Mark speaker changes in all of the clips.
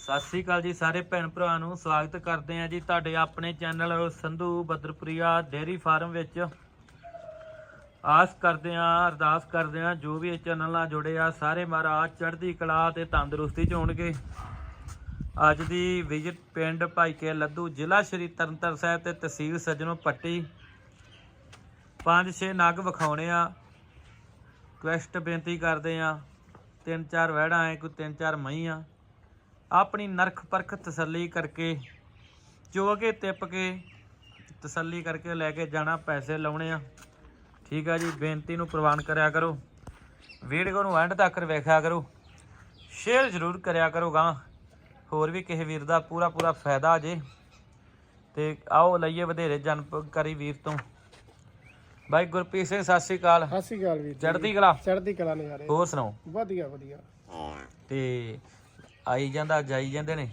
Speaker 1: ਸਤਿ ਸ੍ਰੀ ਅਕਾਲ ਜੀ ਸਾਰੇ ਭੈਣ ਭਰਾਵਾਂ ਨੂੰ ਸਵਾਗਤ ਕਰਦੇ ਹਾਂ ਜੀ ਤੁਹਾਡੇ ਆਪਣੇ channel Sandhu Badarpuria dairy farm ਵਿੱਚ। ਆਸ ਕਰਦੇ ਹਾਂ, ਅਰਦਾਸ ਕਰਦੇ ਹਾਂ, ਜੋ ਵੀ ਇਹ ਚੈਨਲ ਨਾਲ ਜੁੜੇ ਆ, ਸਾਰੇ ਮਹਾਰਾਜ ਚੜ੍ਹਦੀ ਕਲਾ ਤੇ ਤੰਦਰੁਸਤੀ ਚ ਹੋਣਗੇ। ਅੱਜ ਦੀ ਵਿਜ਼ਿਟ ਪਿੰਡ ਭਾਈਕੇ ਲੱਦੂ ਜ਼ਿਲ੍ਹਾ ਸ਼੍ਰੀ ਤਰਨਤਾਰਨ ਸਾਹਿਬ ਤੇ ਤਹਿਸੀਲ ਸੱਜਣੋ ਪੱਟੀ। ਪੰਜ ਛੇ ਨਗ ਵਿਖਾਉਣੇ ਆ। ਰਿਕਵੈਸਟ ਬੇਨਤੀ ਕਰਦੇ ਆ ਤਿੰਨ ਚਾਰ ਵਹਿੜਾਂ ਐ, ਕੋਈ ਤਿੰਨ ਚਾਰ ਮਹੀਂ ਆ। ਆਪਣੀ ਨਰਖ ਪਰਖ ਤਸੱਲੀ ਕਰਕੇ ਜੋ ਕੇ ਤਿੱਪ ਕੇ ਤਸੱਲੀ ਕਰਕੇ ਲੈ ਕੇ ਜਾਣਾ ਪੈਸੇ ਲਾਉਣੇ ਆ। ਠੀਕ ਆ ਜੀ ਬੇਨਤੀ ਨੂੰ ਪ੍ਰਵਾਨ ਕਰਿਆ ਕਰੋ। ਵੀਡੀਓ ਨੂੰ ਐਂਡ ਤੱਕ ਵੇਖਿਆ ਕਰੋ। ਸ਼ੇਅਰ ਜ਼ਰੂਰ ਕਰਿਆ ਕਰੋ ਗਾਂ। ਹੋਰ ਵੀ ਕਿਸੇ ਵੀਰ ਦਾ ਪੂਰਾ ਪੂਰਾ ਫਾਇਦਾ ਜੇ। ਤੇ ਆਓ ਲਈਏ ਵਧੇਰੇ ਜਾਣਕਾਰੀ ਵੀਰ ਤੋਂ। ਬਾਈ ਗੁਰਪ੍ਰੀਤ ਸਿੰਘ ਸਤਿ ਸ਼੍ਰੀ ਅਕਾਲ।
Speaker 2: ਸਤਿ ਸ਼੍ਰੀ ਅਕਾਲ ਵੀਰ ਜੀ।
Speaker 1: ਚੜ੍ਹਦੀ ਕਲਾ?
Speaker 2: ਚੜ੍ਹਦੀ ਕਲਾ ਨਜ਼ਾਰੇ।
Speaker 1: ਹੋਰ ਸੁਣਾਓ?
Speaker 2: ਵਧੀਆ ਵਧੀਆ।
Speaker 1: ਤੇ ਆਈ ਜਾਂਦਾ ਜਾਈ ਜਾਂਦੇ ਨੇ?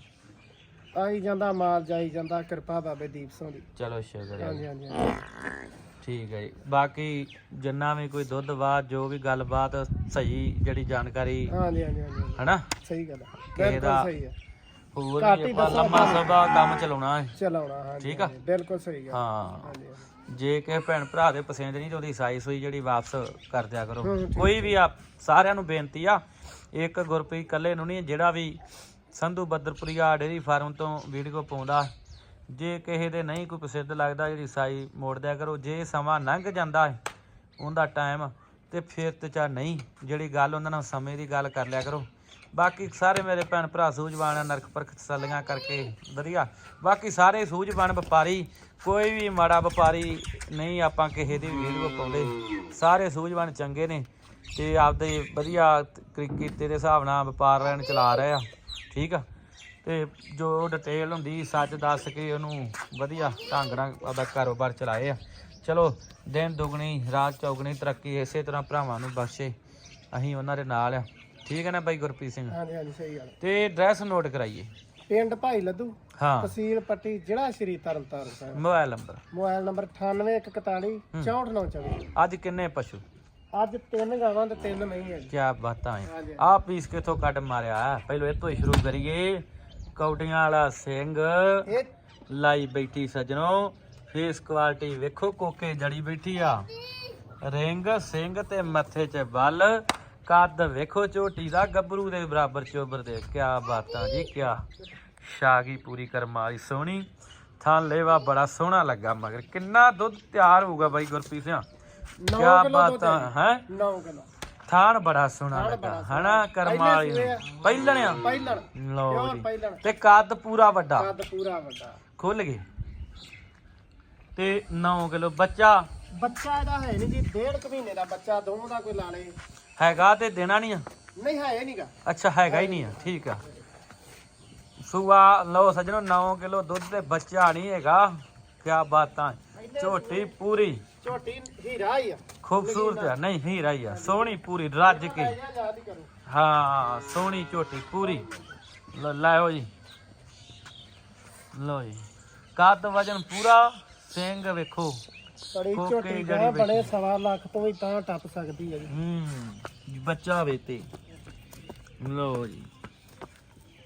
Speaker 2: ਆਈ ਜਾਂਦਾ ਮਾਲ ਜਾਈ ਜਾਂਦਾ ਕਿਰਪਾ ਬਾਬੇ ਦੀਪ ਸਿੰਘ ਦੀ।
Speaker 1: ਚਲੋ ਸ਼ੁਕਰ ਹੈ
Speaker 2: ਹਾਂਜੀ ਹਾਂਜੀ ਹਾਂਜੀ।
Speaker 1: ਠੀਕ ਹੈ ਜੀ। ਬਾਕੀ ਜਿੰਨਾ ਵੀ ਕੋਈ ਦੁੱਧ ਬਾਅਦ ਜੋ ਵੀ ਗੱਲਬਾਤ ਸਹੀ ਜਿਹੜੀ ਜਾਣਕਾਰੀ
Speaker 2: ਹਾਂਜੀ ਹਾਂਜੀ ਹਾਂਜੀ ਹਾਂਜੀ।
Speaker 1: ਹਨਾ?
Speaker 2: ਸਹੀ ਗੱਲ ਹੈ।
Speaker 1: ਕਿਸੇ ਦਾ-
Speaker 2: ਬਿਲਕੁਲ ਸਹੀ ਹੈ।
Speaker 1: ਹੋਰ
Speaker 2: ਘੱਟ
Speaker 1: ਵੀ
Speaker 2: ਹੀ
Speaker 1: ਆਪਾਂ
Speaker 2: ਦੱਸੋ
Speaker 1: ਲੰਮਾ ਸਭਾ ਕੰਮ ਚਲਾਉਣਾ ਹੈ।
Speaker 2: ਚਲਾਉਣਾ ਹਾਂਜੀ
Speaker 1: ਠੀਕ ਆ?
Speaker 2: ਹਾਂਜੀ, ਬਿਲਕੁਲ ਸਹੀ ਗੱਲ।
Speaker 1: ਹਾਂ।
Speaker 2: ਹਾਂਜੀ ਹਾਂਜੀ।
Speaker 1: ਜੇ ਕਿਸੇ ਭੈਣ ਭਰਾ ਦੇ ਪਸੰਦ ਨਹੀਂ ਤੇ ਉਹਦੀ ਸਾਈ ਸੂਈ ਜਿਹੜੀ ਵਾਪਸ ਕਰ ਦਿਆ ਕਰੋ।
Speaker 2: ਹੂੰ, ਠੀਕ
Speaker 1: ਕੋਈ ਵੀ ਆ ਸਾਰਿਆਂ ਨੂੰ ਬੇਨਤੀ ਆ ਇੱਕ ਗੁਰਪ੍ਰੀਤ ਇਕੱਲੇ ਨੂੰ ਨਹੀਂ ਜਿਹੜਾ ਵੀ ਸੰਧੂ ਬੱਦਰਪੁਰੀਆ ਡੇਰੀ ਫਾਰਮ ਤੋਂ ਵੀਡੀਓ ਪਾਉਂਦਾ। ਜੇ ਕਿਸੇ ਦੇ ਨਹੀਂ ਕੋਈ ਪ੍ਰਸਿੱਧ ਲੱਗਦਾ ਜਿਹੜੀ ਸਾਈ ਮੋੜ ਦਿਆ ਕਰੋ। ਜੇ ਸਮਾਂ ਲੰਘ ਜਾਂਦਾ ਹੈ ਉਹਦਾ ਟਾਈਮ ਤੇ ਫਿਰ ਤੇ ਚਾ ਨਹੀਂ ਜਿਹੜੀ ਗੱਲ ਉਹਨਾਂ ਨਾਲ ਸਮੇਂ ਦੀ ਗੱਲ ਕਰ ਲਿਆ ਕਰੋ। ਬਾਕੀ ਸਾਰੇ ਮੇਰੇ ਭੈਣ ਭਰਾ ਸੂਝਵਾਨ ਆ, ਨਰਕ ਪਰਖ ਤਸੱਲੀਆਂ ਕਰਕੇ। ਵਧੀਆ। ਬਾਕੀ ਸਾਰੇ ਸੂਝਵਾਨ ਵਪਾਰੀ ਕੋਈ ਵੀ ਮਾੜਾ ਵਪਾਰੀ ਨਹੀਂ ਆਪਾਂ ਕਿਸੇ ਦੀ ਵੀਡੀਓ ਪਾਉਂਦੇ। ਸਾਰੇ ਸੂਝਵਾਨ ਚੰਗੇ ਨੇ। ਤੇ ਆਪਦੇ ਵਧੀਆ ਕੀਤੇ ਦੇ ਹਿਸਾਬ ਨਾਲ ਵਪਾਰ ਲੈਣ ਚਲਾ ਰਹੇ ਆ ਠੀਕ ਆ? ਤੇ ਜੋ ਡਿਟੇਲ ਹੁੰਦੀ ਸੱਚ ਦੱਸ ਕੇ ਉਹਨੂੰ ਵਧੀਆ ਢੰਗ ਨਾਲ ਆਪਦਾ ਕਾਰੋਬਾਰ ਚਲਾਏ ਆ। ਚਲੋ ਦਿਨ ਦੁਗਣੀ ਰਾਤ ਚੌਗਣੀ ਤਰੱਕੀ ਇਸੇ ਤਰ੍ਹਾਂ ਭਰਾਵਾਂ ਨੂੰ ਬਖਸ਼ੇ ਅਸੀਂ ਉਹਨਾਂ ਦੇ ਨਾਲ ਆ। ਠੀਕ ਹੈ ਨਾ ਬਾਈ ਗੁਰਪ੍ਰੀਤ ਸਿੰਘ?
Speaker 2: ਹਾਂਜੀ ਹਾਂਜੀ ਸਹੀ ਗੱਲ।
Speaker 1: ਤੇ ਐਡਰੈਸ ਨੋਟ ਕਰਾਈਏ।
Speaker 2: ਪਿੰਡ ਭਾਈ ਲੱਦੂ
Speaker 1: ਹਾਂ।
Speaker 2: ਤਹਿਸੀਲ ਪੱਟੀ ਜ਼ਿਲ੍ਹਾ Shri Tarn Taran Sahib.
Speaker 1: Mobile number.
Speaker 2: Mobile number 9841 64924
Speaker 1: ਅੱਜ ਕਿੰਨੇ ਪਸ਼ੂ?
Speaker 2: ਅੱਜ ਤਿੰਨ ਗਾਵਾਂ ਤੇ ਤਿੰਨ ਨਹੀਂ ਹੈ ਜੀ
Speaker 1: ਕੀ ਬਾਤਾਂ ਹੈ
Speaker 2: ਹਾਂਜੀ।
Speaker 1: ਆ ਪੀਸ ਕਿੱਥੋਂ ਕੱਢ ਮਾਰਿਆ? ਪਹਿਲਾਂ ਇਹ ਤੋਂ ਹੀ ਸ਼ੁਰੂ ਕਰੀਏ। ਕੌਡੀਆਂ ਵਾਲਾ ਸਿੰਘ।
Speaker 2: ਇਹ
Speaker 1: ਲਾਈ ਬੈਠੀ ਸਜਣੋ। ਫੇਸ ਕੁਆਲਿਟੀ ਵੇਖੋ ਕੋਕੇ ਜੜੀ ਬੈਠੀ ਆ। ਰਿੰਗ ਸਿੰਘ ਤੇ ਮੱਥੇ 'ਚ ਬੱਲ। ਕੱਦ ਵੇਖੋ ਝੋਟੀ ਦਾ ਗੱਭਰੂ ਦੇ ਬਰਾਬਰ ਚੋਬਰ ਦੇ। ਕਿਆ ਬਾਤਾਂ ਜੀ ਕਿਆ ਸ਼ਾਗੀ ਪੂਰੀ ਕਰਮ ਵਾਲੀ ਸੋਹਣੀ। ਥਾਂ ਲੇਵਾ ਬੜਾ ਸੋਹਣਾ ਲੱਗਾ ਮਗਰ ਕਿੰਨਾ ਦੁੱਧ ਤਿਆਰ ਹੋਊਗਾ ਬਾਈ ਗੁਰਪ੍ਰੀਤ ਸਿੰਘ
Speaker 2: 9
Speaker 1: ਕਿਆ
Speaker 2: ਕਿਲੋ ਦੁੱਧ
Speaker 1: ਬਾਤਾਂ ਹੈ?
Speaker 2: 9 ਕਿਲੋ।
Speaker 1: ਥਾਣ ਬੜਾ ਸੋਹਣਾ ਲੱਗਾ। ਹਨਾ ਕਰਮ
Speaker 2: ਪਹਿਲੇ
Speaker 1: ਵਾਲੀ
Speaker 2: ਸੂਏ ਆ।
Speaker 1: ਪਹਿਲਣਿਆ
Speaker 2: ਪਹਿਲਣ
Speaker 1: ਲਓ
Speaker 2: ਪਿਓਰ
Speaker 1: ਜੀ।
Speaker 2: ਪਹਿਲਣ।
Speaker 1: ਤੇ ਕੱਦ ਪੂਰਾ ਵੱਡਾ?
Speaker 2: ਕੱਦ ਪੂਰਾ ਵੱਡਾ।
Speaker 1: ਖੁੱਲ ਗਏ। ਤੇ 9 ਕਿਲੋ ਬੱਚਾ?
Speaker 2: ਬੱਚਾ ਇਹਦਾ ਹੈ ਨਹੀਂ ਜੀ ਡੇਢ ਕੁ ਮਹੀਨੇ ਦਾ ਬੱਚਾ ਦੋਵਾਂ ਦਾ ਕੋਈ ਲਾ ਲੇ
Speaker 1: ਹੈਗਾ ਤੇ ਦੇਣਾ ਨਹੀਂ ਆ?
Speaker 2: ਨਹੀਂ ਹੈ ਨਹੀਂਗਾ।
Speaker 1: ਅੱਛਾ ਹੈਗਾ ਹੀ ਨਹੀਂ ਆ ਠੀਕ ਆ। ਸੂਆ ਲਓ ਸੱਜਣੋ 9 ਕਿਲੋ ਦੁੱਧ ਤੇ ਬੱਚਾ ਨਹੀਂ ਹੈਗਾ। ਕਿਆ ਬਾਤਾਂ ਝੋਟੀ ਪੂਰੀ।
Speaker 2: ਝੋਟੀ ਹੀਰਾ ਹੀ ਆ।
Speaker 1: ਖੂਬਸੂਰਤ ਆ ਨਹੀਂ ਹੀਰਾ ਹੀ ਆ। ਸੋਹਣੀ ਪੂਰੀ ਰੱਜ ਕੇ।
Speaker 2: ਯਾਦ ਹੀ ਕਰੋ।
Speaker 1: ਹਾਂ ਸੋਹਣੀ ਝੋਟੀ ਪੂਰੀ। ਲਓ ਲਾਓ ਜੀ। ਲਓ ਜੀ। ਕੱਦ ਵਜਨ ਪੂਰਾ ਸਿੰਘ ਵੇਖੋ।
Speaker 2: ਬੜੀ
Speaker 1: ਕੋਕੇ
Speaker 2: ਝੋਟੀ ਬੜੇ
Speaker 1: ਬੈਠੀ।
Speaker 2: ਸਵਾ ਲੱਖ ਤੋਂ ਵੀ ਤਾਂ ਟੱਪ ਸਕਦੀ ਹੈ ਜੀ।
Speaker 1: ਹੂੰ ਬੱਚਾ ਵੇ ਤੇ। ਲਓ ਜੀ।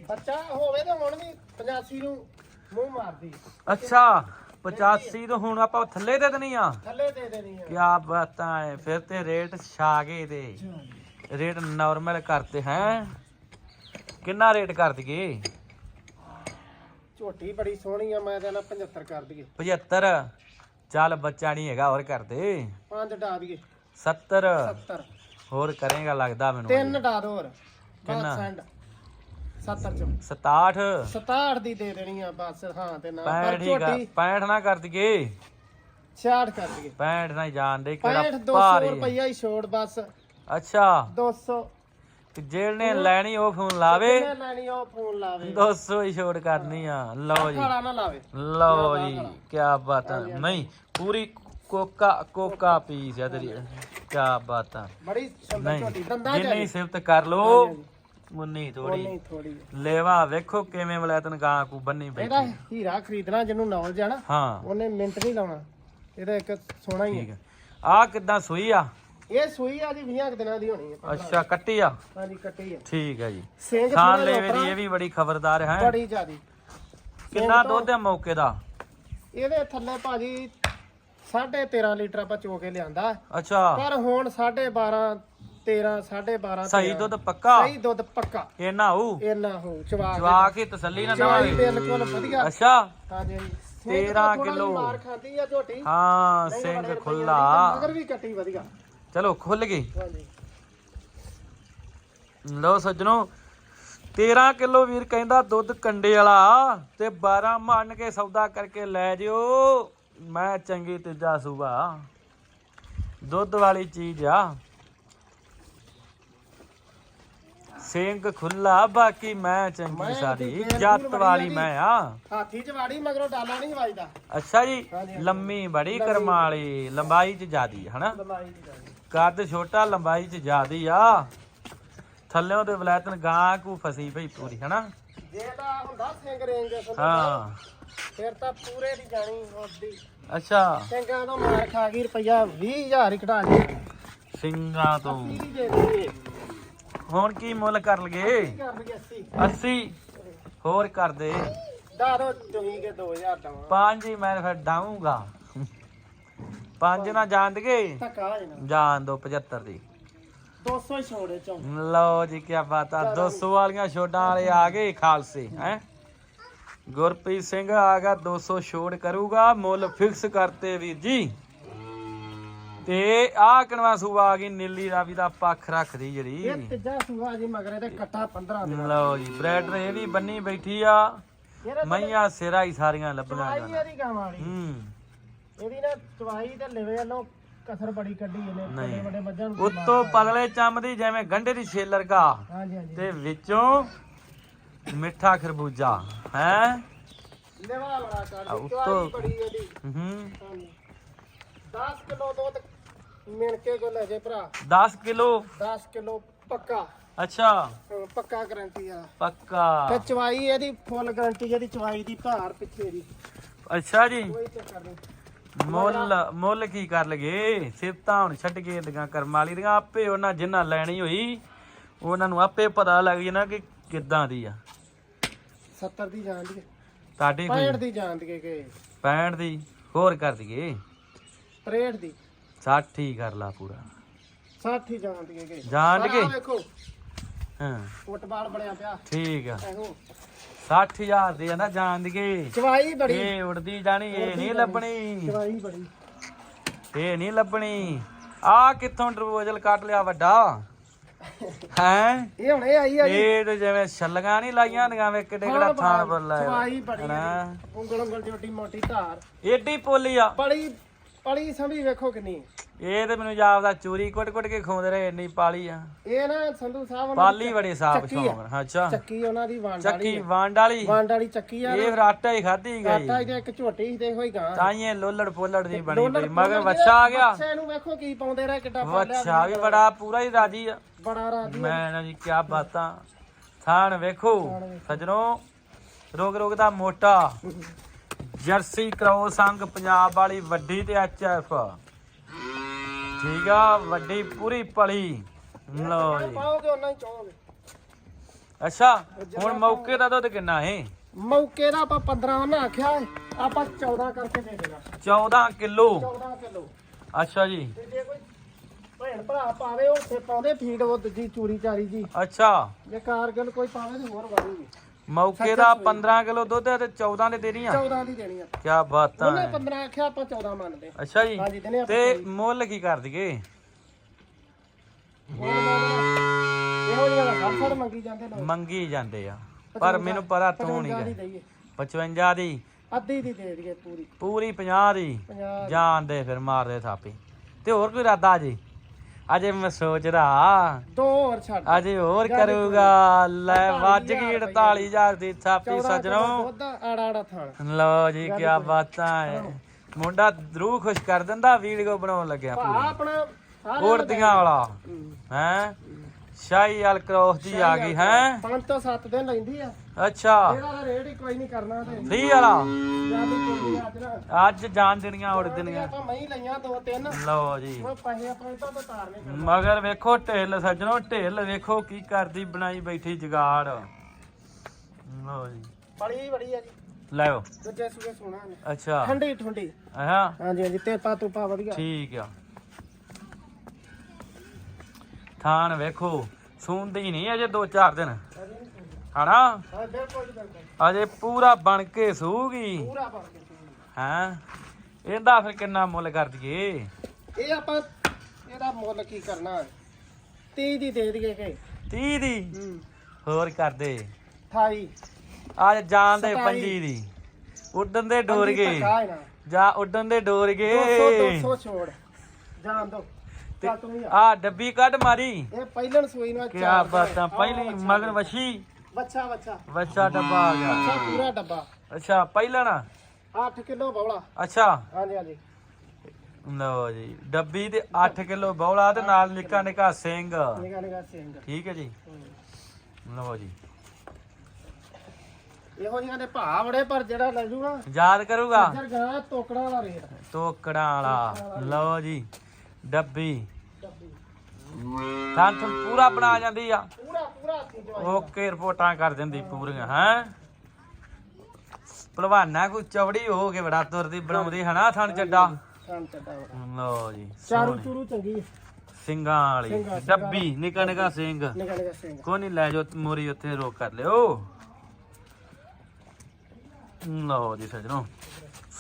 Speaker 2: ਬੱਚਾ ਹੋਵੇ ਤਾਂ ਹੁਣ ਵੀ 85 ਨੂੰ ਮੂੰਹ ਮਾਰਦੀ।
Speaker 1: ਅੱਛਾ। 85 ਤੋਂ ਹੁਣ ਆਪਾਂ ਥੱਲੇ ਤਾਂ ਨਹੀਂ ਆ।
Speaker 2: ਥੱਲੇ ਦੇ ਦੇਣੀ ਹੈ
Speaker 1: ਕਿਆ ਬਾਤਾਂ ਹੈ ਫਿਰ ਤੇ ਰੇਟ ਛਾ ਗਏ ਤੇ ਰੇਟ ਨਾਰਮਲ ਕਰਤੇ ਹੈ। ਕਿੰਨਾ ਰੇਟ ਕਰ ਦਈਏ?
Speaker 2: ਝੋਟੀ ਬੜੀ ਸੋਹਣੀ ਆ ਮੈਂ ਕਹਿੰਦਾ 75 ਕਰ ਦਈਏ।
Speaker 1: 75 ਚੱਲ ਬੱਚਾ ਨਹੀਂ ਹੈਗਾ ਹੋਰ ਕਰ ਦੇ।
Speaker 2: ਪੰਜ ਡਾ ਦਈਏ।
Speaker 1: 70
Speaker 2: 70
Speaker 1: ਹੋਰ ਕਰੇਗਾ ਲੱਗਦਾ ਮੈਨੂੰ
Speaker 2: ਤਿੰਨ ਡਾ ਦੋ ਹੋਰ।
Speaker 1: ਕਿੰਨਾ?
Speaker 2: ਬਸ ਸੈਂਡ 70 ਚੋਂ
Speaker 1: 67
Speaker 2: 67 ਦੀ ਦੇ ਦੇਣੀ ਆ ਬਸ ਹਾਂ ਤੇ ਨਾ।
Speaker 1: 65
Speaker 2: ਪਰ
Speaker 1: ਹੀ ਕਰ
Speaker 2: ਝੋਟੀ
Speaker 1: 65 ਨਾ ਕਰ ਦਈਏ।
Speaker 2: 66 ਕਰ ਦਈਏ।
Speaker 1: 65 ਨਾ ਜਾਣਦੇ
Speaker 2: 65
Speaker 1: ਕਿਹੜਾ
Speaker 2: 200
Speaker 1: ਭਾਰੀ।
Speaker 2: ਰੁਪਈਆ ਹੀ ਛੋੜ ਬਸ।
Speaker 1: ਅੱਛਾ।
Speaker 2: 200
Speaker 1: ਤੇ ਜਿਹੜੇ ਲੈਣੀ ਉਹ ਫੋਨ ਲਾਵੇ।
Speaker 2: ਕਿੰਨੇ ਲੈਣੀ ਆ ਉਹ ਫੋਨ ਲਾਵੇ।
Speaker 1: 200 ਹੀ ਛੋੜ ਕਰਨੀ ਆ। ਲਓ ਜੀ।
Speaker 2: ਖਾਲਾ ਨਾ ਲਾਵੇ।
Speaker 1: ਲਓ ਜੀ ਕੀ ਬਾਤ ਨਹੀਂ ਪੂਰੀ ਕੋਕਾ ਕੋਕਾ ਪੀਸ ਹੈ ਤੇਰੀ। ਕੀ ਬਾਤ
Speaker 2: ਬੜੀ ਸੁੰਦਰ
Speaker 1: ਨਹੀਂ
Speaker 2: ਝੋਟੀ ਦੰਦਾਂ ਚ
Speaker 1: ਜਿੰਨੀ ਸਿਫਤ ਕਰ ਲੋ ਉਨੀ ਥੋੜੀ
Speaker 2: ਨਹੀਂ ਥੋੜੀ
Speaker 1: ਲੇਵਾ ਵੇਖੋ ਕਿਵੇਂ ਵਲੈਤਨ ਗਾਂ ਕੋ ਬੰਨੀ ਬੈਠੀ
Speaker 2: ਇਹਦਾ ਹੀਰਾ ਖਰੀਦਣਾ ਜਿਹਨੂੰ ਨੌਲੇਜ ਆ ਨਾ
Speaker 1: ਹਾਂ।
Speaker 2: ਉਹਨੇ ਮਿੰਟ ਨਹੀਂ ਲਾਉਣਾ। ਇਹਦਾ ਇੱਕ ਸੋਨਾ ਹੀ
Speaker 1: ਠੀਕ
Speaker 2: ਹੈ
Speaker 1: ਹੈ ਆ ਕਿਦਾਂ ਸੂਈ ਆ?
Speaker 2: ਇਹ ਸੂਈ ਆ ਜੀ 20 ਕੁ ਦਿਨਾਂ ਦੀ ਹੋਣੀ ਹੈ
Speaker 1: ਅੱਛਾ ਕੱਟੀ ਆ?
Speaker 2: ਹਾਂਜੀ ਕੱਟੀ ਆ।
Speaker 1: ਠੀਕ ਹੈ ਜੀ।
Speaker 2: ਸਿੰਘ
Speaker 1: ਖਾਣ
Speaker 2: ਥੋੜ੍ਹਾ
Speaker 1: ਲੈਵੇ ਦੀ ਇਹ ਵੀ ਬੜੀ ਖਬਰਦਾਰ ਹੈ।
Speaker 2: ਬੜੀ ਜ਼ਿਆਦੀ।
Speaker 1: ਕਿੰਨਾ ਦੁੱਧ ਹੈ ਮੌਕੇ ਦਾ?
Speaker 2: ਇਹਦੇ ਥੱਲੇ ਭਾਜੀ 13.5 ਲੀਟਰ ਆਪਾਂ ਚੋ ਕੇ ਲਿਆਂਦਾ।
Speaker 1: ਅੱਛਾ।
Speaker 2: ਪਰ ਹੁਣ 12.5 13 12.5
Speaker 1: ਸਹੀ ਦੁੱਧ ਪੱਕਾ?
Speaker 2: ਸਹੀ ਦੁੱਧ ਪੱਕਾ।
Speaker 1: ਇਹਨਾਂ ਹੂ
Speaker 2: ਇੰਨਾ ਹੋ ਚਵਾ
Speaker 1: ਜਵਾ ਕੇ ਤਸੱਲੀ ਨਾ ਦਵਾਂਗੇ
Speaker 2: ਬਿਲਕੁਲ ਵਧੀਆ।
Speaker 1: ਅੱਛਾ।
Speaker 2: ਹਾਂਜੀ।
Speaker 1: 13 ਕਿਲੋ।
Speaker 2: ਮਾਰ ਖਾਂਦੀ ਆ ਝੋਟੀ।
Speaker 1: ਹਾਂ
Speaker 2: ਨਹੀਂ
Speaker 1: ਸਿੰਘ
Speaker 2: ਬੜੇ ਰੁਪਈਏ ਦੀ,
Speaker 1: ਖੁੱਲਾ
Speaker 2: ਮਗਰ ਵੀ ਕੱਟੀ ਵਧੀਆ।
Speaker 1: ਚਲੋ ਖੁੱਲ ਗਈ।
Speaker 2: ਹਾਂਜੀ।
Speaker 1: ਲਓ ਸੱਜਣੋ 13 ਕਿਲੋ ਵੀਰ ਕਹਿੰਦਾ ਦੁੱਧ ਕੰਡੇ ਵਾਲਾ ਤੇ 12 ਮੰਨ ਕੇ ਸੌਦਾ ਕਰਕੇ ਲੈ ਜਿਓ। ਮੈਂ ਚੰਗੀ ਤੀਜਾ ਸੂਬਾ। ਦੁੱਧ ਵਾਲੀ ਚੀਜ਼ ਆ। ਸਿੰਘ ਖੁੱਲਾ ਬਾਕੀ ਮੈਂ ਚੰਗੀ ਸਾਰੀ ਜੱਤ ਵਾਲੀ। ਮੈਂ ਆ।
Speaker 2: ਹਾਥੀ ਚ ਵਾੜੀ ਮਗਰੋਂ ਡਾਲਾ ਨਹੀਂ ਵੱਜਦਾ।
Speaker 1: ਅੱਛਾ ਜੀ। ਲੰਮੀ ਬੜੀ ਕਰਮਾਂ ਵਾਲੀ ਲੰਬਾਈ ਚ ਜ਼ਿਆਦੀ ਹਨਾ? ਕੱਦ ਛੋਟਾ ਲੰਬਾਈ ਚ ਜ਼ਿਆਦੀ ਆ। ਥੱਲਿਓਂ ਤੇ ਵਲੈਤਨ ਗਾਂ ਕੋ ਫਸੀ ਭਈ ਪੂਰੀ ਹਨਾ?
Speaker 2: ਜੇ ਤਾਂ ਹੁੰਦਾ ਸਿੰਘ ਰੇਂਜ
Speaker 1: ਹਾਂ।
Speaker 2: ਫਿਰ ਤਾਂ ਪੂਰੇ ਦੀ ਜਾਣੀ ਉਹਦੀ।
Speaker 1: ਅੱਛਾ।
Speaker 2: ਸਿੰਘਾਂ ਤੋਂ ਮਾਰ ਖਾ ਗਈ ਰੁਪਈਆ 20000 ਹੀ ਘਟਾ ਲਈ
Speaker 1: ਸਿੰਘਾਂ ਤੋਂ।
Speaker 2: 30 ਦੇ ਦੇ
Speaker 1: ਹੁਣ ਕੀ ਮੁੱਲ ਕਰ ਲਗੇ
Speaker 2: ਕਰ ਲਈ 80
Speaker 1: 80 ਹੋਰ ਕਰ ਦੇ।
Speaker 2: ਦਾਦੋ ਜਮੀ ਕੇ 2000 ਦਵਾਂ?
Speaker 1: ਪੰਜ ਹੀ ਮੈਂ ਫਿਰ ਡਾਊਂਗਾ ਪੰਜ ਨਾ ਜਾਣ ਦਗੇ
Speaker 2: ਧੱਕਾ ਜਾਣਾ।
Speaker 1: ਦੋ 75 ਦੀ।
Speaker 2: 200 ਹੀ ਛੋੜੇ ਚੋਂ।
Speaker 1: ਲਓ ਜੀ ਕੀ ਬਾਤ ਆ। 200 ਵਾਲੀਆਂ ਛੋਡਾਂ ਵਾਲੇ ਆ ਗਏ ਖਾਲਸੇ ਹੈ? ਗੁਰਪ੍ਰੀਤ ਸਿੰਘ ਆ ਗਿਆ 200 ਛੋੜ ਕਰੂਗਾ। ਮੁੱਲ ਫਿਕਸ ਕਰਤੇ ਵੀਰ ਜੀ। ਤੇ ਆ ਕਣਵਾ ਸੂਆ ਆ ਗਈ ਨੀਲੀ ਰਾਵੀ ਦਾ ਪੱਖ ਰੱਖਦੀ
Speaker 2: ਇਹ
Speaker 1: ਜਿਹੜੀ
Speaker 2: ਤੀਜਾ ਸੂਆ ਜੀ ਮਗਰੇ ਤੇ ਕੱਟਾ 15 ਦੇ
Speaker 1: ਲਓ ਜੀ ਬ੍ਰੈਡ ਇਹ ਵੀ ਬੰਨੀ ਬੈਠੀ ਆ।
Speaker 2: ਇਹਦੇ
Speaker 1: ਮਈਆਂ ਸਿਰਾ ਹੀ ਸਾਰੀਆਂ ਲੱਭੀਆਂ
Speaker 2: ਚਵਾਈ ਇਹਦੀ ਗਾਂ ਵਾਲੀ।
Speaker 1: ਹੂੰ।
Speaker 2: ਇਹਦੀ ਨਾ ਚਵਾਈ ਤੇ ਲਿਵੇ ਵੱਲੋਂ ਕਸਰ ਬੜੀ ਕੱਢੀ ਇਹਨੇ
Speaker 1: ਨਹੀਂ।
Speaker 2: ਵੱਡੇ ਮੱਝਾਂ ਨੂੰ
Speaker 1: ਉੱਤੋਂ ਪਤਲੇ ਚੰਮਦੀ ਜਿਵੇਂ ਗੰਢੇ ਦੀ ਛੇਲਰ ਕਾ
Speaker 2: ਹਾਂਜੀ ਹਾਂਜੀ।
Speaker 1: ਤੇ ਵਿੱਚੋਂ ਮਿੱਠਾ ਖਰਬੂਜਾ ਹੈ?
Speaker 2: ਲੈਵਾ ਬੜਾ
Speaker 1: ਆ,
Speaker 2: ਕੱਢ
Speaker 1: ਉੱਤੋਂ-
Speaker 2: ਚਵਾਈ ਬੜੀ ਇਹਦੀ।
Speaker 1: ਹੂੰ।
Speaker 2: ਹਾਂਜੀ। 10 ਕਿਲੋ ਦੁੱਧ ਮਿਣ ਕੇ ਕੋ ਲੈ ਜੇ ਭਰਾ।
Speaker 1: 10 ਕਿਲੋ?
Speaker 2: 10 ਕਿਲੋ ਪੱਕਾ।
Speaker 1: ਅੱਛਾ।
Speaker 2: ਹਾਂ, ਪੱਕਾ ਗਰੰਟੀ ਆ।
Speaker 1: ਪੱਕਾ।
Speaker 2: ਤੇ ਚਵਾਈ ਇਹਦੀ ਫੁੱਲ ਗਰੰਟੀ ਜਿਹਦੀ ਚਵਾਈ ਦੀ ਭਾਰ ਪਿੱਛੇ ਦੀ।
Speaker 1: ਅੱਛਾ ਜੀ।
Speaker 2: ਕੋਈ ਚੱਕਰ ਨਹੀਂ
Speaker 1: ਮੁੱਲ ਮੁੱਲ ਕੀ ਕਰ ਲਗੇ ਸਿਫਤਾਂ ਹੁਣ ਛੱਡ ਕੇ ਦੀਆਂ ਕਰਮ ਵਾਲੀ ਦੀਆਂ। ਆਪੇ ਉਹਨਾਂ ਜਿੰਨਾ ਲੈਣੀ ਹੋਈ ਉਹਨਾਂ ਨੂੰ ਆਪੇ ਪਤਾ ਲੱਗ ਜਾਣਾ ਕਿ ਕਿੱਦਾਂ ਦੀ ਆ।
Speaker 2: 70 ਦੀ ਜਾਣ ਦੀ।
Speaker 1: ਤੁਹਾਡੀ
Speaker 2: 65
Speaker 1: ਕੋਈ
Speaker 2: ਦੀ ਜਾਣ ਦੀ ਕਿ
Speaker 1: 65 ਦੀ। ਹੋਰ ਕਰ ਦਈਏ।
Speaker 2: 63 ਦੀ।
Speaker 1: 60 ਹੀ ਕਰ ਲਾ ਪੂਰਾ।
Speaker 2: 60 ਹੀ ਜਾਣ ਦੀ ਕਿ
Speaker 1: ਜਾਣ ਕੇ?
Speaker 2: ਵੇਖੋ।
Speaker 1: ਹਾਂ।
Speaker 2: ਫੁੱਟਬਾਲ ਬਣਿਆ ਪਿਆ।
Speaker 1: ਠੀਕ ਆ।
Speaker 2: ਇਹੋ।
Speaker 1: 60000 ਦੀ ਆ ਨਾ ਜਾਣ ਦੀਏ
Speaker 2: ਚਵਾਈ ਬੜੀ।
Speaker 1: ਇਹ ਉੜਦੀ ਜਾਣੀ ਇਹ ਨਹੀਂ ਲੱਭਣੀ।
Speaker 2: ਚਵਾਈ ਬੜੀ।
Speaker 1: ਇਹ ਨਹੀਂ ਲੱਭਣੀ। ਆ ਕਿੱਥੋਂ ਡਰਵੋਜਲ ਕੱਟ ਲਿਆ ਵੱਡਾ? ਹੈ?
Speaker 2: ਇਹ ਹੁਣੇ ਆਈ ਆ ਜੀ।
Speaker 1: ਇਹ ਤੇ ਜਿਵੇਂ ਛੱਲੀਆਂ ਨਹੀਂ ਲਾਈਆਂ ਹੁੰਦੀਆਂ ਵੇ ਕਿੱਡੇ ਕਿਹੜਾ ਥਾਣ ਬੱਲਾ
Speaker 2: ਚਵਾਈ ਬੜੀ
Speaker 1: ਹਨਾ
Speaker 2: ਉਂਗਲ ਉਂਗਲ ਛੋਟੀ ਮੋਟੀ ਧਾਰ।
Speaker 1: ਏਡੀ ਪੋਲੀ ਆ।
Speaker 2: ਪੜੀ ਪੜੀ ਸਮਝੀ ਵੇਖੋ ਕਿੰਨੀ।
Speaker 1: ਇਹ ਤੇ ਮੈਨੂੰ ਜਾਪਦਾ ਚੂਰੀ ਕੁੱਟ ਕੁੱਟ ਕੇ ਖਾਉਂਦੇ ਰਹੇ ਇੰਨੀ ਪਾਲੀ ਆ।
Speaker 2: ਇਹ ਨਾ ਸੰਧੂ ਸਾਹਿਬ ਉਹਨਾਂ
Speaker 1: ਪਾਲੀ ਬੜੀ ਸਾਫ਼
Speaker 2: ਚੱਕੀ ਆ।
Speaker 1: ਸ਼ੌਂਕ ਅੱਛਾ।
Speaker 2: ਚੱਕੀ ਉਹਨਾਂ ਦੀ ਵੰਡ ਵਾਲੀ
Speaker 1: ਚੱਕੀ ਵੰਡ ਵਾਲੀ।
Speaker 2: ਵੰਡ ਵਾਲੀ ਚੱਕੀ ਆ
Speaker 1: ਇਹ ਫਿਰ ਆਟਾ ਹੀ ਖਾਧੀ ਗਈ।
Speaker 2: ਆਟਾ ਇਹਦੇ ਇੱਕ ਝੋਟੀ ਸੀ ਤੇ ਹੋਈ ਗਾਂ।
Speaker 1: ਤਾਈਏ ਲੋਲੜ ਪੋਲੜ ਦੀ ਬਣੀ ਪਈ। ਮਗਰ ਵੱਛਾ ਆ ਗਿਆ।
Speaker 2: ਬੱਚੇ ਨੂੰ ਵੇਖੋ ਕੀ ਪਾਉਂਦੇ ਰਹੇ ਕਿੱਡਾ ਪਾਲਿਆ
Speaker 1: ਵੱਛਾ ਵੀ ਬੜਾ ਪੂਰਾ ਹੀ ਰਾਜੀ ਆ।
Speaker 2: ਬੜਾ ਰਾਜੀ
Speaker 1: ਮੈਂ ਨਾ ਜੀ ਕੀ ਬਾਤਾਂ। ਥਾਣ ਵੇਖੋ। ਸਜਣੋ ਰੋਗ ਰੋਗ ਦਾ ਮੋਟਾ। ਜਰਸੀ ਕ੍ਰੋਸ ਅੰਗ ਪੰਜਾਬ ਵਾਲੀ ਵੱਡੀ ਤੇ ਐਚਐਫ ਠੀਕ ਆ ਵੱਡੀ ਪੂਰੀ ਪਲੀ ਲਓ ਜੀ।
Speaker 2: ਪਾਓਗੇ ਉਹਨਾਂ ਹੀ ਚਾਹੋਗੇ
Speaker 1: ਅੱਛਾ ਹੁਣ ਮੌਕੇ ਦਾ ਦੁੱਧ ਕਿੰਨਾ ਹੈ?
Speaker 2: ਮੌਕੇ ਦਾ ਆਪਾਂ 15 ਉਹਨਾਂ ਆਖਿਆ ਹੈ, ਆਪਾਂ 14 ਕਰਕੇ ਦੇ ਦੇਣਾ।
Speaker 1: 14 ਕਿਲੋ?
Speaker 2: 14 ਕਿਲੋ।
Speaker 1: ਅੱਛਾ ਜੀ।
Speaker 2: ਤੇ ਜੇ ਕੋਈ ਭੈਣ ਭਰਾ ਪਾਵੇ ਉੱਥੇ ਪਾਉਂਦੇ ਫੀਡ ਉਹ ਦੂਜੀ ਚੂਰੀ ਚਾਰੀ ਜੀ।
Speaker 1: ਅੱਛਾ।
Speaker 2: ਜੇ ਕਾਰਗਲ ਕੋਈ ਪਾਵੇ ਤੇ ਹੋਰ ਵਧੂਗੀ
Speaker 1: ਮੌਕੇ ਦਾ 15 ਕਿਲੋ ਦੁੱਧ ਹੈ ਤੇ 14 ਦੇ ਦੇਣੀ ਆ
Speaker 2: 14 ਦੀ ਦੇਣੀ ਆ।
Speaker 1: ਕੀ ਬਾਤਾਂ
Speaker 2: ਉਹਨੇ
Speaker 1: ਹੈ
Speaker 2: 15 ਆਖਿਆ ਆਪਾਂ 14 ਮੰਨਦੇ
Speaker 1: ਅੱਛਾ ਜੀ।
Speaker 2: ਹਾਂਜੀ ਦਿਨੇ ਆਪਾਂ
Speaker 1: ਤੇ ਮੁੱਲ ਕੀ ਕਰ ਦਈਏ?
Speaker 2: ਇਹੋ ਜਿਹਾ ਦਾ ਸਭ ਸੜ ਮੰਗੀ ਜਾਂਦੇ ਲੋਕ।
Speaker 1: ਮੰਗੀ ਜਾਂਦੇ ਆ। ਪਰ ਮੈਨੂੰ ਪਤਾ ਤੂੰ ਨਹੀਂ
Speaker 2: 55 ਦੀ
Speaker 1: ਗਾ
Speaker 2: ਦਈਏ।
Speaker 1: 55 ਦੀ।
Speaker 2: ਅੱਧੀ ਦੀ ਦੇ ਦਈਏ ਪੂਰੀ।
Speaker 1: ਪੂਰੀ 50 ਦੀ।
Speaker 2: 50
Speaker 1: ਜਾਣ ਦੇ ਫਿਰ ਮਾਰ ਦੇ ਥਾਪੀ। ਤੇ ਹੋਰ ਕੋਈ ਇਰਾਦਾ ਜੀ? ਅਜੇ ਮੈਂ ਸੋਚਦਾ।
Speaker 2: ਦੋ ਹੋਰ ਛੱਡ।
Speaker 1: ਅਜੇ ਹੋਰ ਕਰੂਗਾ। ਲੈ ਵੱਜ ਗਈ 48000 ਦੀ ਥਾਪੀ
Speaker 2: 14
Speaker 1: ਸਜਣੋ।
Speaker 2: ਆੜਾ ਆੜਾ
Speaker 1: ਲਓ ਜੀ ਕੀ ਬਾਤਾਂ ਹੈ ਮੁੰਡਾ ਰੂਹ ਖੁਸ਼ ਕਰ ਦਿੰਦਾ ਵੀਡੀਓ ਬਣਾਉਣ ਲੱਗਿਆ ਪੂਰੀ।
Speaker 2: ਆਪਣਾ
Speaker 1: ਉੜਦੀਆਂ ਵਾਲਾ।
Speaker 2: ਹੂੰ।
Speaker 1: ਸ਼ਾਹੀ ਕ੍ਰੋਸ ਦੀ ਆ ਗਈ ਹੈ?
Speaker 2: 5 ਤੋਂ 7 ਦਿਨ ਲੈਂਦੀ ਆ।
Speaker 1: ਅੱਛਾ।
Speaker 2: ਇਹਦਾ ਤਾਂ ਰੇਟ ਹੀ ਕੋਈ ਨਹੀਂ ਕਰਨਾ ਤੇ।
Speaker 1: ਫ੍ਰੀ ਵਾਲਾ
Speaker 2: ਜਿਆਦੀ ਅੱਜ ਨਾ
Speaker 1: ਅੱਜ ਜਾਣ ਦੇਣੀਆਂ ਉੜ ਦੇਣੀਆਂ।
Speaker 2: ਆਪਾਂ ਮਹੀਂ ਲਈਆਂ ਦੋ ਤਿੰਨ।
Speaker 1: ਲਓ ਜੀ।
Speaker 2: ਉਹ ਪੈਸੇ ਆਪਾਂ ਤੋਂ ਤਾਰਨੇ ਕਰਨੇ
Speaker 1: ਮਗਰ ਵੇਖੋ ਢਿੱਲ ਸੱਜਣੋ ਢਿੱਲ ਵੇਖੋ ਕੀ ਕਰਦੀ ਬਣਾਈ ਬੈਠੀ ਜਗਾੜ। ਲਓ ਜੀ।
Speaker 2: ਬੜੀ ਬੜੀ ਆ ਜੀ।
Speaker 1: ਲੈਓ
Speaker 2: ਦੂਜੇ ਸੂਏ ਸੋਣਾ ਨੇ
Speaker 1: ਅੱਛਾ।
Speaker 2: ਠੰਡੀ ਠੰਡੀ।
Speaker 1: ਹਾਂ।
Speaker 2: ਹਾਂਜੀ ਹਾਂਜੀ ਤੇ ਪਾ ਤੁਪਾ ਵਧੀਆ।
Speaker 1: ਠੀਕ ਆ। ਥਾਣ ਵੇਖੋ। ਸੂੰਦੀ ਨਹੀਂ ਅਜੇ 2-4 ਦਿਨ। ਹਨਾ
Speaker 2: ਹਾਂ ਬਿਲਕੁਲ ਜੀ, ਬਿਲਕੁਲ।
Speaker 1: ਅਜੇ ਪੂਰਾ ਬਣ ਕੇ ਸੂਗੀ।
Speaker 2: ਪੂਰਾ ਬਣ ਕੇ ਸੂਈ।
Speaker 1: ਹੈਂ? ਇਹਦਾ ਫਿਰ ਕਿੰਨਾ ਮੁੱਲ ਕਰ ਦਈਏ?
Speaker 2: ਇਹ ਆਪਾਂ ਇਹਦਾ ਮੁੱਲ ਕੀ ਕਰਨਾ? 30 ਦੀ ਦੇ ਦਈਏ ਕਿ?
Speaker 1: 30 ਦੀ?
Speaker 2: ਹੂੰ।
Speaker 1: ਹੋਰ ਕਰ ਦੇ।
Speaker 2: 28
Speaker 1: ਅੱਜ ਜਾਣ ਦੇ
Speaker 2: ਸਤਾਈ।
Speaker 1: ਪੰਜੀ ਦੀ। ਉੱਡਣ ਦੇ ਡੋਰ ਗਏ। ਜਾ ਉੱਡਣ ਦੇ ਡੋਰ
Speaker 2: 200
Speaker 1: ਗਏ
Speaker 2: 200 ਛੋੜ। ਜਾਣ ਦੋ।
Speaker 1: ਤੇ
Speaker 2: ਚੱਲ ਤੂੰ ਵੀ ਆ।
Speaker 1: ਆ ਡੱਬੀ ਕੱਢ ਮਾਰੀ।
Speaker 2: ਇਹ ਪਹਿਲਣ ਸੂਈ ਨੂੰ
Speaker 1: ਕੀ ਬਾਤਾਂ ਪਹਿਲੀ ਮਗਰ ਵਸ਼ੀ
Speaker 2: ਬੱਚਾ ਬੱਚਾ
Speaker 1: ਬੱਚਾ ਡੱਬਾ ਆ ਗਿਆ।
Speaker 2: ਅੱਛਾ ਪੂਰਾ ਡੱਬਾ।
Speaker 1: ਅੱਛਾ ਪਹਿਲਣਾ
Speaker 2: 8 ਕਿਲੋ ਬੌਲਾ।
Speaker 1: ਅੱਛਾ।
Speaker 2: ਹਾਂਜੀ ਹਾਂਜੀ।
Speaker 1: ਲਓ ਜੀ ਡੱਬੀ ਤੇ 8 ਕਿਲੋ ਬੌਲਾ ਤੇ ਨਾਲ ਨਿੱਕਾ ਨਿੱਕਾ ਸਿੰਘ
Speaker 2: ਨਿਗਾ ਨਿਗਾ ਸਿੰਘ
Speaker 1: ਠੀਕ ਹੈ ਜੀ। ਲਓ ਜੀ।
Speaker 2: ਇਹੋ ਜਿਹੀਆਂ ਦੇ ਭਾਅ ਬੜੇ ਪਰ ਜਿਹੜਾ ਲੈ ਜੂਗਾ
Speaker 1: ਯਾਦ ਕਰੂਗਾ।
Speaker 2: ਜਰ ਗਾ ਤੋਕੜਾ ਵਾਲਾ ਰੇਟ।
Speaker 1: ਤੋਕੜਾਂ ਵਾਲਾ। ਲਓ ਜੀ ਡੱਬੀ।
Speaker 2: ਡੱਬੀ।
Speaker 1: ਤਾਂ ਤੁਹਾਨੂੰ ਪੂਰਾ ਬਣਾ ਜਾਂਦੀ ਆ।
Speaker 2: ਪੂਰਾ ਪੂਰਾ
Speaker 1: ਓਕੇ ਰਿਪੋਰਟਾਂ ਕਰ ਦਿੰਦੀ ਪੂਰੀਆਂ ਹੈ? ਭਲਵਾਨਾ ਕੋਈ ਚਵੜੀ ਹੋ ਕੇ ਬੜਾ ਤੁਰਦੀ ਬਣਾਉਂਦੀ ਹਨਾ ਥਣ ਚੱਡਾ। ਲਓ ਜੀ
Speaker 2: ਚਾਰੂ। ਚੂਰੂ ਚੰਗੀ
Speaker 1: ਸਿੰਘਾਂ ਵਾਲੀ। ਡੱਬੀ ਨਿੱਕਾ ਨਿੱਕਾ ਸਿੰਘ। ਕੋਈ ਨਹੀਂ ਲੈ ਜਾਓ ਮੋਰੀ ਉੱਥੇ ਰੋਕ ਕਰ ਲਿਓ। ਲਓ ਜੀ ਸਜਣੋ।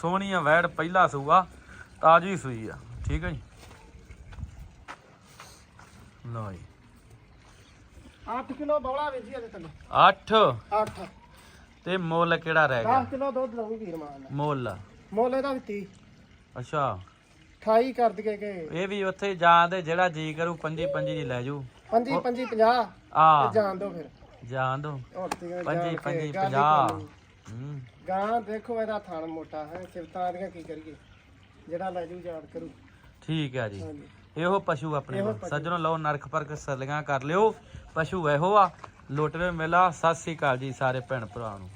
Speaker 1: ਸੋਹਣੀ ਆ ਵੈੜ ਪਹਿਲਾ ਸੂਆ ਤਾਜੀ ਸੂਈ ਆ ਠੀਕ ਹੈ ਜੀ? ਲਓ ਜੀ।
Speaker 2: 8 ਕਿਲੋ ਬੌਲਾ ਵੇਚੀ ਇਹਦੇ ਥੱਲੇ
Speaker 1: 8
Speaker 2: 8
Speaker 1: ਤੇ ਮੁੱਲ ਕਿਹੜਾ ਰਹਿ
Speaker 2: 10
Speaker 1: ਗਿਆ
Speaker 2: ਕਿਲੋ ਦੁੱਧ ਦਊ ਵੀਰ ਮਾਨ।
Speaker 1: ਮੁੱਲ।
Speaker 2: ਮੁੱਲ ਇਹਦਾ ਵੀ 30
Speaker 1: ਅੱਛਾ।
Speaker 2: 28 ਕਰ ਦਈਏ ਕਿ
Speaker 1: ਇਹ ਵੀ ਉੱਥੇ ਜਾਂਦੇ ਜਿਹੜਾ ਜੀ ਕਰੂ ਪੰਜੀ ਪੰਜੀ ਦੀ ਲੈ ਜੂ।
Speaker 2: 25 25 50
Speaker 1: ਆ।
Speaker 2: ਤੇ ਜਾਣ ਦੋ ਫਿਰ।
Speaker 1: ਜਾਣ ਦੋ।
Speaker 2: ਹੁਣ
Speaker 1: ਪੰਜੀ ਪੰਜੀ 50 ਹੂੰ।
Speaker 2: ਗਾਂ ਦੇਖੋ ਇਹਦਾ ਥਣ ਮੋਟਾ ਹੈ ਸਿਫਤਾਂ ਦੀਆਂ ਕੀ ਕਰੀਏ। ਜਿਹੜਾ ਲੈ ਜੂ ਯਾਦ ਕਰੂ।
Speaker 1: ਠੀਕ ਹੈ ਜੀ।
Speaker 2: ਹਾਂਜੀ।
Speaker 1: ਇਹੋ ਪਸ਼ੂ ਆਪਣੇ ਕੋਲ। ਸੱਜਣੋ ਲਓ ਨਰਕ ਪਰਕ ਸਰਲੀਆਂ ਕਰ ਲਿਓ। ਪਸ਼ੂ ਇਹੋ ਆ। ਲੋਟਵੇ ਮੇਲਾ। ਸਤਿ ਸ੍ਰੀ ਅਕਾਲ ਜੀ ਸਾਰੇ ਭੈਣ ਭਰਾ ਨੂੰ।